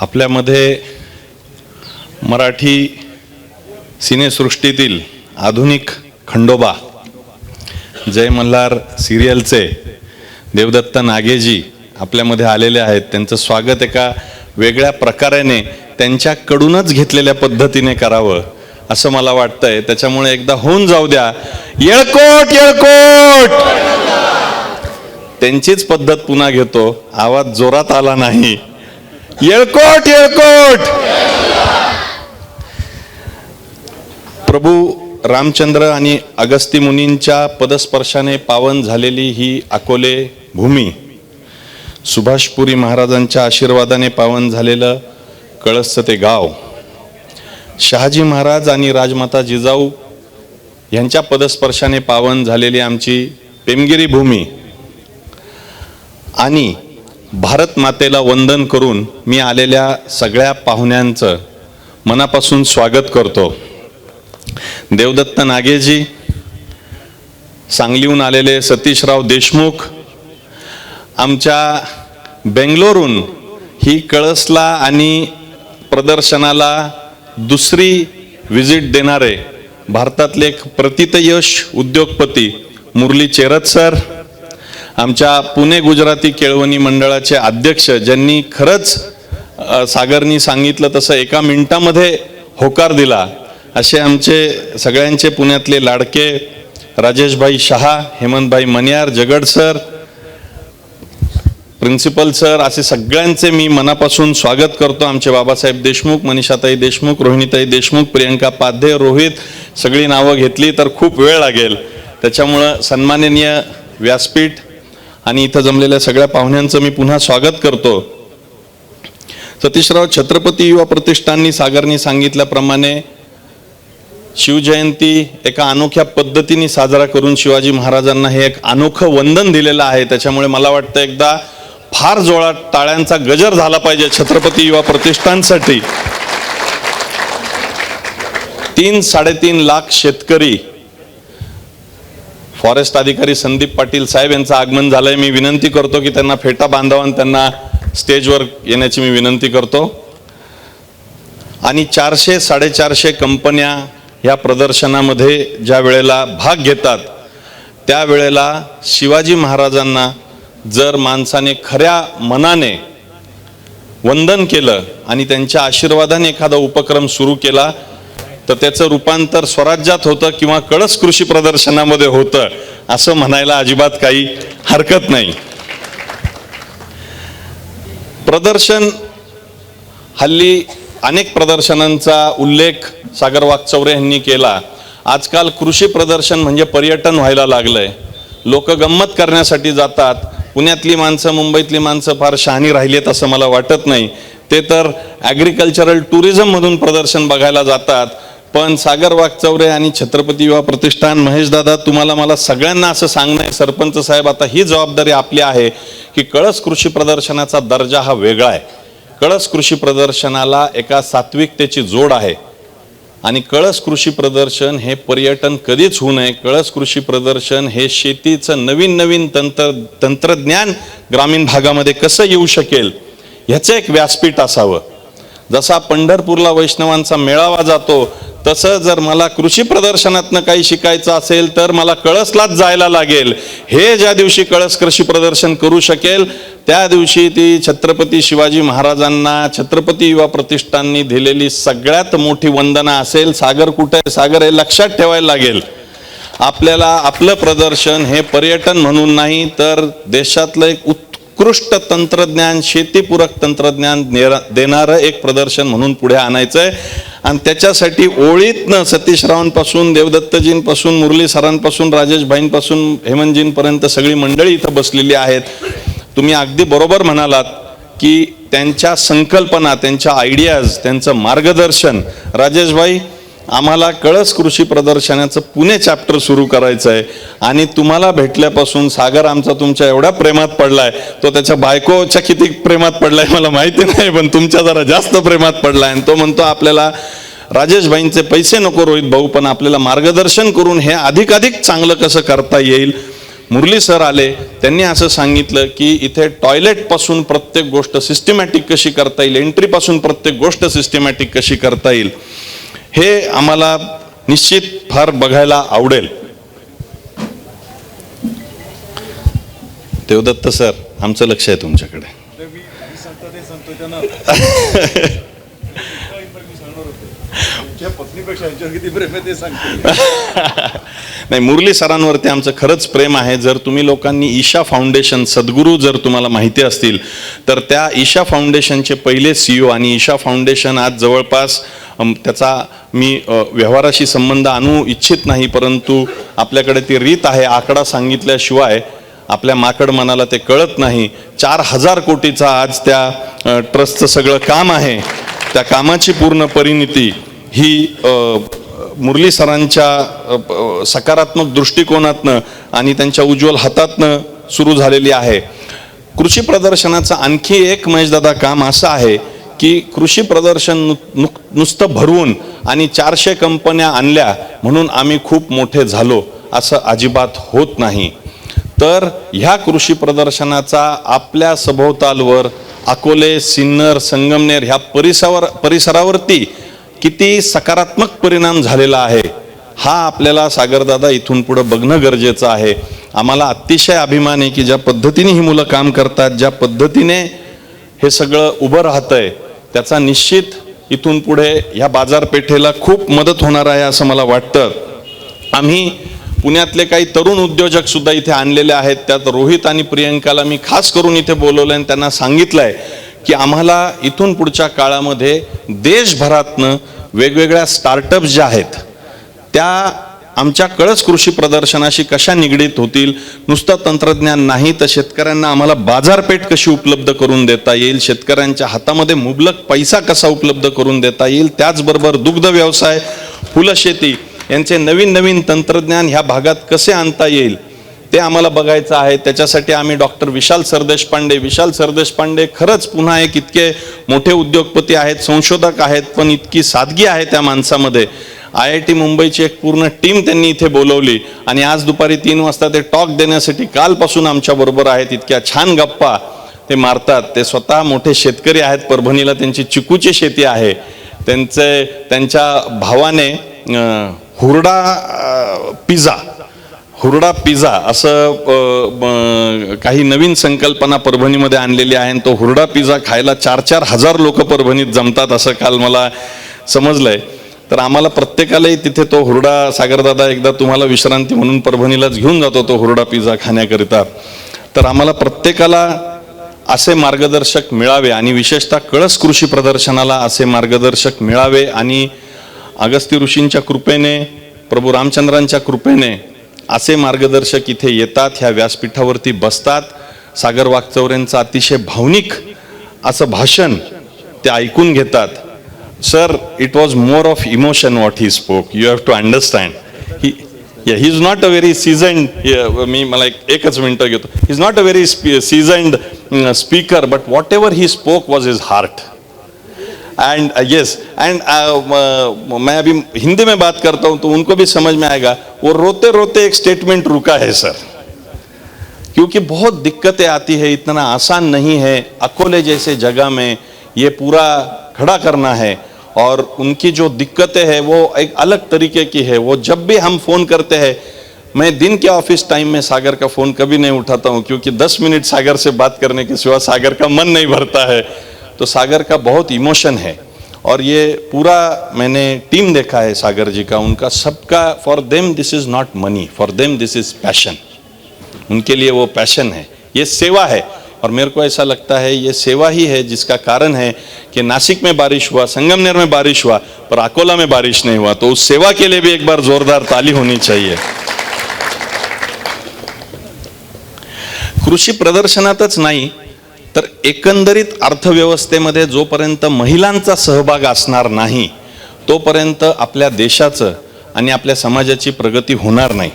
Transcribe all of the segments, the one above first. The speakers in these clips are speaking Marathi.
आपल्यामध्ये मराठी सिनेसृष्टीतील आधुनिक खंडोबा जय मल्हार सिरियलचे देवदत्त नागेजी आपल्यामध्ये आलेले आहेत. त्यांचं स्वागत एका वेगळ्या प्रकाराने त्यांच्याकडूनच घेतलेल्या पद्धतीने करावं असं मला वाटतंय. त्याच्यामुळे एकदा होऊन जाऊ द्या. येळकोट येळकोट! त्यांचीच पद्धत पुन्हा घेतो. आवाज जोरात आला नाही. येळकोट येळकोट. प्रभू रामचंद्र आणि अगस्ती मुनींच्या पदस्पर्शाने पावन झालेली ही अकोले भूमी सुभाषपुरी महाराजांच्या आशीर्वादाने पावन झालेलं कळसचं ते गाव शहाजी महाराज आणि राजमाता जिजाऊ यांच्या पदस्पर्शाने पावन झालेली आमची पेमगिरी भूमी आणि भारत मातेला वंदन करून मी आलेल्या सगळ्या पाहुण्यांचं मनापासून स्वागत करतो. देवदत्त नागेजी सांगलीहून आलेले सतीशराव देशमुख आमच्या बेंगलोरून ही कळसला आणि प्रदर्शनाला दुसरी व्हिजिट देणारे भारतातले एक प्रतितयश उद्योगपती मुरली चेरत सर आमच्या पुणे गुजराती केळवणी मंडळाचे अध्यक्ष ज्यांनी खरंच सागरनी सांगितलं तसं एका मिनिटामध्ये होकार दिला असे आमचे सगळ्यांचे पुण्यातले लाडके Rajeshbhai Shah Hemantbhai Maniyar Jagad sir principal sir असे सगळ्यांचे मी मनापासून स्वागत करतो. आमचे बाबासाहेब देशमुख मनीषाताई देशमुख रोहिणीताई देशमुख प्रियंका पाध्ये रोहित सगळी नावं घेतली तर खूप वेळ लागेल. त्याच्यामुळं सन्माननीय व्यासपीठ आणि इथं जमलेल्या सगळ्या पाहुण्यांचं मी पुन्हा स्वागत करतो. सतीशराव छत्रपती युवा प्रतिष्ठाननी सागरनी सांगितल्याप्रमाणे शिवजयंती एका अनोख्या पद्धतीने साजरा करून शिवाजी महाराजांना हे एक अनोखं वंदन दिलेलं आहे. त्याच्यामुळे मला वाटतं एकदा फार जोळात टाळ्यांचा गजर झाला पाहिजे छत्रपती युवा प्रतिष्ठानसाठी. तीन साडेतीन लाख शेतकरी फॉरेस्ट अधिकारी संदीप पाटील साहेब यांचं आगमन झालंय. मी विनंती करतो की त्यांना फेटा बांधावा आणि त्यांना स्टेजवर येण्याची मी विनंती करतो. आणि चारशे साडेचारशे कंपन्या या प्रदर्शनामध्ये ज्या वेळेला भाग घेतात त्यावेळेला शिवाजी महाराजांना जर माणसाने खऱ्या मनाने वंदन केलं आणि त्यांच्या आशीर्वादाने एखादा उपक्रम सुरू केला तर त्याचं रूपांतर स्वराज्यात होतं किंवा कळस कृषी प्रदर्शनामध्ये होतं असं म्हणायला अजिबात काही हरकत नाही. प्रदर्शन हल्ली अनेक प्रदर्शनांचा उल्लेख सागर वाघचौरे यांनी केला. आजकाल कृषी प्रदर्शन म्हणजे पर्यटन व्हायला लागलंय. लोक गंमत करण्यासाठी जातात. पुण्यातली माणसं मुंबईतली माणसं फार शहाणी राहिली आहेत असं मला वाटत नाही. ते तर ॲग्रिकल्चरल टुरिझममधून प्रदर्शन बघायला जातात. पण सागर वाघचौरे आणि छत्रपती युवा प्रतिष्ठान महेशदादा तुम्हाला मला सगळ्यांना असं सांगणं आहे सरपंच साहेब आता ही जबाबदारी आपली आहे की कळस कृषी प्रदर्शनाचा दर्जा हा वेगळा आहे. कळस कृषी प्रदर्शनाला एका सात्विकतेची जोड आहे. आणि कळस कृषी प्रदर्शन हे पर्यटन कधीच होऊ नये. कळस कृषी प्रदर्शन हे शेतीचं नवीन नवीन तंत्र तंत्रज्ञान ग्रामीण भागामध्ये कसं येऊ शकेल ह्याचं एक व्यासपीठ असावं. जसा पंढरपूरला वैष्णवांचा मेळावा जातो तसं जर मला कृषी प्रदर्शनातनं काही शिकायचं असेल तर मला कळसलाच जायला लागेल हे ज्या दिवशी कळस कृषी प्रदर्शन करू शकेल त्या दिवशी ती छत्रपती शिवाजी महाराजांना छत्रपती युवा प्रतिष्ठाननी दिलेली सगळ्यात मोठी वंदना असेल सागर कुठे आहे? सागर हे लक्षात ठेवायला लागेल आपल्याला आपलं प्रदर्शन हे पर्यटन म्हणून नाही तर देशातलं एक उत्कृष्ट तंत्रज्ञान शेतीपूरक तंत्रज्ञान देणारं एक प्रदर्शन म्हणून पुढे आणायचं आहे आणि त्याच्यासाठी ओळीतनं सतीश रावांपासून देवदत्तजींपासून मुरली सरांपासून राजेश भाईंपासून हेमंतजींपर्यंत सगळी मंडळी इथं बसलेली आहेत. तुम्ही अगदी बरोबर म्हणालात की त्यांच्या संकल्पना त्यांच्या आयडियाज त्यांचं मार्गदर्शन. राजेशभाई आम्हाला कळस कृषी प्रदर्शनाचं पुणे चॅप्टर सुरू करायचं आहे. आणि तुम्हाला भेटल्यापासून सागर आमचा तुमच्या एवढ्या प्रेमात पडलाय. तो त्याच्या बायकोच्या किती प्रेमात पडलाय मला माहिती नाही पण तुमच्या जरा जास्त प्रेमात पडलाय. आणि तो म्हणतो आपल्याला राजेशभाईंचे पैसे नको रोहित भाऊ पण आपल्याला मार्गदर्शन करून हे अधिकाधिक चांगलं कसं करता येईल? मुरली सर आले. त्यांनी असं सांगितलं की इथे टॉयलेटपासून प्रत्येक गोष्ट सिस्टमॅटिक कशी करता येईल? एंट्रीपासून प्रत्येक गोष्ट सिस्टमॅटिक कशी करता येईल? हे आम्हाला निश्चित फार बघायला आवडेल. देवदत्त सर आमचं लक्ष आहे तुमच्याकडे. ते नाही मुरली सरांवरती आमचं खरंच प्रेम आहे. जर तुम्ही लोकांनी ईशा फाउंडेशन सद्गुरू जर तुम्हाला माहिती असतील तर त्या ईशा फाउंडेशनचे पहिले सीईओ आणि ईशा फाउंडेशन आज जवळपास त्याचा मी व्यवहाराशी संबंध आणू इच्छित नाही परंतु आपल्याकडे ती रीत आहे आकडा सांगितल्याशिवाय आपल्या माकड मनाला ते कळत नाही. चार हजार कोटीचा आज त्या ट्रस्टचं सगळं काम आहे. त्या कामाची पूर्ण परिणिती ही मुरली सरांच्या सकारात्मक दृष्टिकोनातनं आणि त्यांच्या उज्ज्वल हातातनं सुरू झालेली आहे. कृषी प्रदर्शनाचं आणखी एक महेशदादा काम असं आहे की कृषी प्रदर्शन नु- नुसतं भरवून आणि चारशे कंपन्या आणल्या म्हणून आम्ही खूप मोठे झालो असं अजिबात होत नाही. तर ह्या कृषी प्रदर्शनाचा आपल्या सभोवतालवर अकोले सिन्नर संगमनेर ह्या परिसरावर परिसरावरती किती सकारात्मक परिणाम झालेला आहे हा आपल्याला सागरदादा इथून पुढं बघणं गरजेचं आहे. आम्हाला अतिशय अभिमान आहे की ज्या पद्धतीने ही मुलं काम करतात ज्या पद्धतीने हे सगळं उभं राहतंय त्याचा निश्चित इथून पुढे ह्या बाजारपेठेला खूप मदत होणार आहे असं मला वाटतं. आम्ही पुण्यातले काही तरुण उद्योजक सुद्धा इथे आणलेले आहेत. त्यात रोहित आणि प्रियंकाला मी खास करून इथे बोलवलं आणि त्यांना सांगितलंय की आम्हाला इथून पुढच्या काळामध्ये देशभरातनं वेगवेगळ्या स्टार्टअप्स ज्या आहेत त्या आमच्या कळस कृषी प्रदर्शनाशी कशा निगडीत होतील? नुसतं तंत्रज्ञान नाही तर शेतकऱ्यांना आम्हाला बाजारपेठ कशी उपलब्ध करून देता येईल शेतकऱ्यांच्या हातामध्ये मुबलक पैसा कसा उपलब्ध करून देता येईल त्याचबरोबर दुग्ध व्यवसाय फुलशेती यांचे नवीन नवीन तंत्रज्ञान ह्या भागात कसे आणता येईल ते आम्हाला बघायचं आहे. त्याच्यासाठी आम्ही डॉक्टर विशाल सरदेशपांडे विशाल सरदेशपांडे खरंच पुन्हा एक इतके मोठे उद्योगपती आहेत संशोधक आहेत पण इतकी सादगी आहे त्या माणसामध्ये. आय आय टी मुंबईची एक पूर्ण टीम त्यांनी इथे बोलवली. आणि आज दुपारी तीन वाजता ते टॉक देण्यासाठी कालपासून आमच्या बरोबर आहेत इतक्या छान गप्पा ते मारतात. ते स्वतः मोठे शेतकरी आहेत परभणीला त्यांची चिकूची शेती आहे. त्यांचे त्यांच्या भावाने हुरडा पिझा हुरडा पिझा असं काही नवीन संकल्पना परभणीमध्ये आणलेली आहे आणि तो हुरडा पिझ्झा खायला चार चार हजार लोक परभणीत जमतात असं काल मला समजलंय. तर आम्हाला प्रत्येकालाही तिथे तो हुरडा सागरदादा एकदा तुम्हाला विश्रांती म्हणून परभणीलाच घेऊन जातो तो हुरडा पिझ्झा खाण्याकरिता. तर आम्हाला प्रत्येकाला असे मार्गदर्शक मिळावे आणि विशेषतः कळस कृषी प्रदर्शनाला असे मार्गदर्शक मिळावे आणि अगस्ती ऋषींच्या कृपेने प्रभू रामचंद्रांच्या कृपेने असे मार्गदर्शक इथे येतात ह्या व्यासपीठावरती बसतात. सागर वागचौरेंचं अतिशय भावनिक असं भाषण ते ऐकून घेतात. Sir it was more of emotion what he spoke you have to understand he he is not a very seasoned मी मला एक एकच मिनटं घेतो he is not a very seasoned speaker but whatever he spoke was is heart and yes and मैं अभी हिंदी में बात करता हूँ तो उनको भी समझ में आएगा। वो रोते रोते एक स्टेटमेंट रुका है सर क्योंकि बहुत दिक्कतें आती है इतना आसान नहीं है। अकोले जैसे जगह में ये पूरा खड़ा करना है। और उनकी जो दिक्कतें हैं, वो एक अलग तरीके की है। वो जब भी हम फ़ोन करते हैं, मैं दिन के ऑफ़िस टाइम में सागर का फ़ोन कभी नहीं उठाता हूँ, क्योंकि दस मिनट सागर से बात करने के सिवा सागर का मन नहीं भरता है। तो सागर का बहुत इमोशन है। और ये पूरा मैंने टीम देखा है सागर जी का। उनका सबका for them this is not money for them this is passion उनके लिए वो पैशन है। ये सेवा है। और मेरे को ऐसा लगता है ये सेवा ही है जिसका कारण है कि नासिक में बारिश हुआ संगमनेर में बारिश हुआ पर अकोला में बारिश नहीं हुआ। तो उस सेवा के लिए भी एक बार जोरदार ताली होनी चाहिए। कृषी प्रदर्शनातच नाही तर एकंदरीत अर्थव्यवस्थेमध्ये जोपर्यंत महिलांचा सहभाग असणार नाही तोपर्यंत आपल्या देशाचं आणि आपल्या समाजाची प्रगती होणार नाही.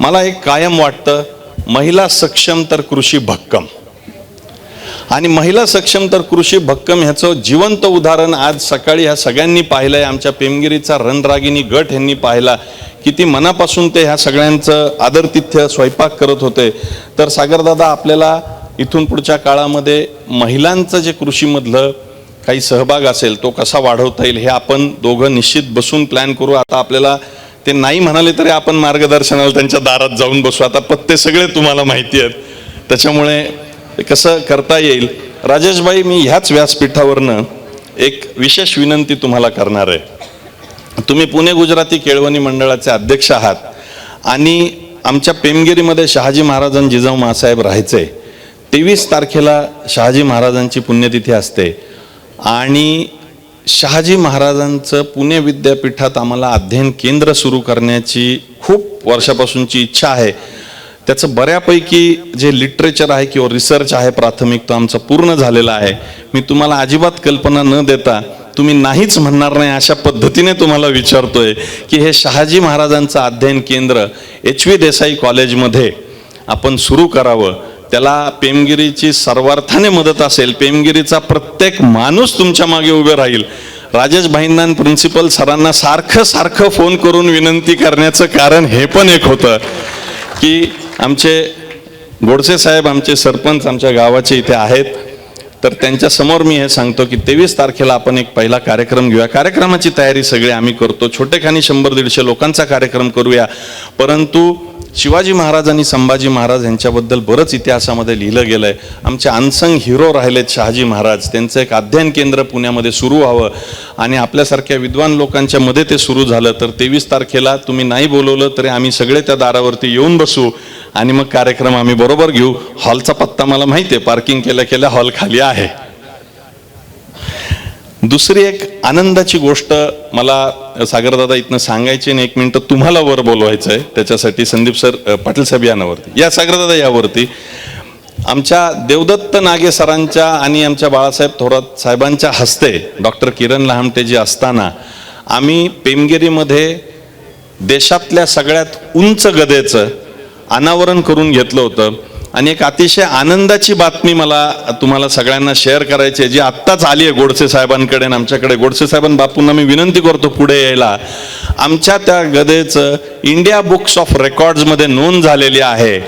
मला एक कायम वाटतं महिला सक्षम तर कृषी भक्कम. आणि महिला सक्षम तर कृषी भक्कम ह्याचं जिवंत उदाहरण आज सकाळी ह्या सगळ्यांनी पाहिलं आहे आमच्या पेमगिरीचा रणरागिनी गट ह्यांनी पाहिला. किती मनापासून ते ह्या सगळ्यांचं आदरतिथ्य स्वयंपाक करत होते. तर सागरदादा आपल्याला इथून पुढच्या काळामध्ये महिलांचं जे कृषीमधलं काही सहभाग असेल तो कसा वाढवता येईल हे आपण दोघं निश्चित बसून प्लॅन करू. आता आपल्याला ते नाही म्हणाले तरी आपण मार्गदर्शनाला त्यांच्या दारात जाऊन बसू. आता पत्ते सगळे तुम्हाला माहिती आहेत. त्याच्यामुळे कसं करता येईल? राजेशबाई मी ह्याच व्यासपीठावरनं एक विशेष विनंती तुम्हाला करणार आहे. तुम्ही पुणे गुजराती केळवणी मंडळाचे अध्यक्ष आहात आणि आमच्या पेमगिरीमध्ये शहाजी महाराजां जिजाऊ मासाहेब राहायचे. तेवीस तारखेला शहाजी महाराजांची पुण्यतिथी असते. आणि शहाजी महाराजांचं पुणे विद्यापीठात आम्हाला अध्ययन केंद्र सुरू करण्याची खूप वर्षापासूनची इच्छा आहे. त्याचं बऱ्यापैकी जे लिटरेचर आहे किंवा रिसर्च आहे प्राथमिक तो आमचा पूर्ण झालेला आहे. मी तुम्हाला अजिबात कल्पना न देता तुम्ही नाहीच म्हणणार नाही अशा पद्धतीने तुम्हाला विचारतोय की हे शहाजी महाराजांचं अध्ययन केंद्र एच व्ही देसाई कॉलेजमध्ये आपण सुरू करावं. त्याला पेमगिरीची सर्वार्थाने मदत असेल पेमगिरीचा प्रत्येक माणूस तुमच्या मागे उभे राहील. राजेश भाईंना प्रिन्सिपल सरांना सारखं सारखं फोन करून विनंती करण्याचं कारण हे पण एक होतं की आमचे गोडसे साहेब आमचे सरपंच आमच्या गावाचे इथे आहेत. तर त्यांच्यासमोर मी हे सांगतो की तेवीस तारखेला आपण एक पहिला कार्यक्रम घेऊया. कार्यक्रमाची तयारी सगळी आम्ही करतो. छोटेखानी शंभर दीडशे लोकांचा कार्यक्रम करूया. परंतु शिवाजी महाराज आणि संभाजी महाराज यांच्याबद्दल बरंच इतिहासामध्ये लिहिलं गेलं आहे आमचे अनसंग हिरो राहिलेत शहाजी महाराज. त्यांचं एक अध्ययन केंद्र पुण्यामध्ये सुरू व्हावं आणि आपल्यासारख्या विद्वान लोकांच्या मध्ये ते सुरू झालं. तर तेवीस तारखेला तुम्ही नाही बोलवलं तरी आम्ही सगळे त्या दारावरती येऊन बसू. आणि मग कार्यक्रम आम्ही बरोबर घेऊ. हॉलचा पत्ता मला माहिती आहे पार्किंग केल्या केल्या हॉल खाली आहे. दुसरी एक आनंदाची गोष्ट मला सागरदादा इथनं सांगायची आणि एक मिनटं तुम्हाला वर बोलवायचं आहे त्याच्यासाठी संदीप सर पाटील साहेब यानावरती. या सागरदादा यावरती. आमच्या देवदत्त नागे सरांच्या आणि आमच्या बाळासाहेब थोरात साहेबांच्या हस्ते डॉक्टर किरण लहामटेजी असताना आम्ही पेमगिरीमध्ये देशातल्या सगळ्यात उंच गदेचं अनावरण करून घेतलं होतं. आणि एक अतिशय आनंदाची बातमी मला तुम्हाला सगळ्यांना शेअर करायची आहे. जी आत्ताच आली आहे गोडसे साहेबांकडे आणि आमच्याकडे. गोडसे साहेबां बापूंना मी विनंती करतो पुढे यायला. आमच्या त्या गदेचं इंडिया बुक्स ऑफ रेकॉर्ड्समध्ये नोंद झालेली आहे.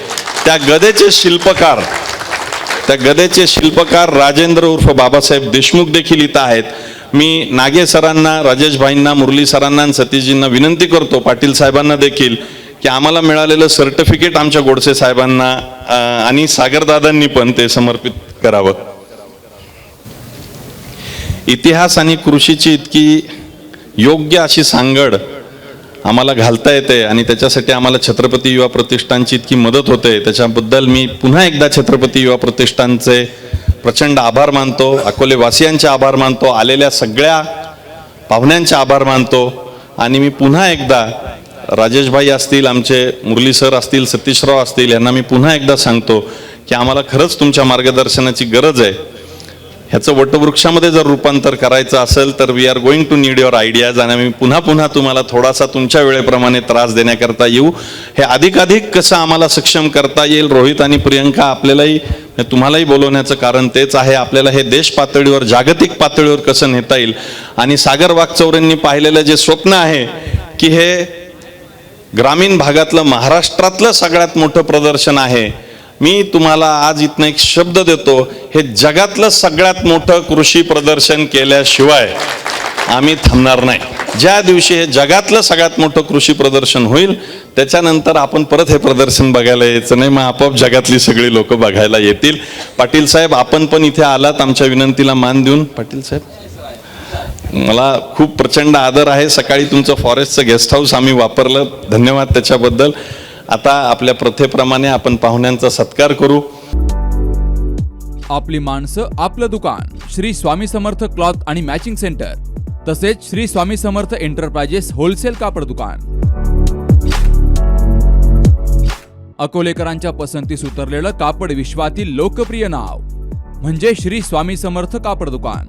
त्या गदेचे शिल्पकार त्या गदेचे शिल्पकार राजेंद्र उर्फ बाबासाहेब देशमुख देखील इथं आहेत. मी नागे सरांना राजेश भाईंना मुरली सरांना आणि सतीशजींना विनंती करतो पाटील साहेबांना देखील. की आम्हाला मिळालेलं सर्टिफिकेट आमच्या गोडसे साहेबांना आणि सागरदादांनी पण ते समर्पित करावं. इतिहास आणि कृषीची इतकी योग्य अशी सांगड आम्हाला घालता येते आणि त्याच्यासाठी आम्हाला छत्रपती युवा प्रतिष्ठानची इतकी मदत होते. त्याच्याबद्दल मी पुन्हा एकदा छत्रपती युवा प्रतिष्ठानचे प्रचंड आभार मानतो अकोले वासियांचे आभार मानतो आलेल्या सगळ्या पाहुण्यांचे आभार मानतो. आणि मी पुन्हा एकदा राजेशभाई असतील आमचे मुरली सर असतील सतीशराव असतील यांना मी पुन्हा एकदा सांगतो की आम्हाला खरंच तुमच्या मार्गदर्शनाची गरज आहे. ह्याचं वटवृक्षामध्ये जर रूपांतर करायचं असेल तर we are going to need your ideas आणि आम्ही पुन्हा पुन्हा तुम्हाला थोडासा तुमच्या वेळेप्रमाणे त्रास देण्याकरता येऊ. हे अधिकाधिक कसं आम्हाला सक्षम करता येईल रोहित आणि प्रियंका आपल्यालाही तुम्हालाही बोलवण्याचं कारण तेच आहे. आपल्याला हे देश पातळीवर जागतिक पातळीवर कसं नेता येईल? आणि सागर वागचौरेंनी पाहिलेलं जे स्वप्न आहे की हे ग्रामीण भागातलं महाराष्ट्रातलं सगळ्यात मोठं प्रदर्शन आहे. मी तुम्हाला आज इथनं एक शब्द देतो हे जगातलं सगळ्यात मोठं कृषी प्रदर्शन केल्याशिवाय आम्ही थांबणार नाही. ज्या दिवशी हे जगातलं सगळ्यात मोठं कृषी प्रदर्शन होईल त्याच्यानंतर आपण परत हे प्रदर्शन बघायला यायचं नाही मग आपोआप जगातली सगळी लोक बघायला येतील. पाटील साहेब आपण पण इथे आलात आमच्या विनंतीला मान देऊन. पाटील साहेब? मला खूप प्रचंड आदर आहे. सकाळी तुमचं फॉरेस्टचं गेस्ट हाऊस आम्ही वापरलं. धन्यवाद त्याच्याबद्दल. आता आपल्या प्रथेप्रमाणे आपण पाहुण्यांचा सत्कार करू. आपली माणसं आपलं दुकान. श्री स्वामी समर्थ क्लॉथ आणि मॅचिंग सेंटर तसेच श्री स्वामी समर्थ एंटरप्राइजेस होलसेल कापड दुकान. अकोलेकरांच्या पसंतीस उतरलेलं कापड विश्वातील लोकप्रिय नाव. म्हणजे श्री स्वामी समर्थ कापड दुकान.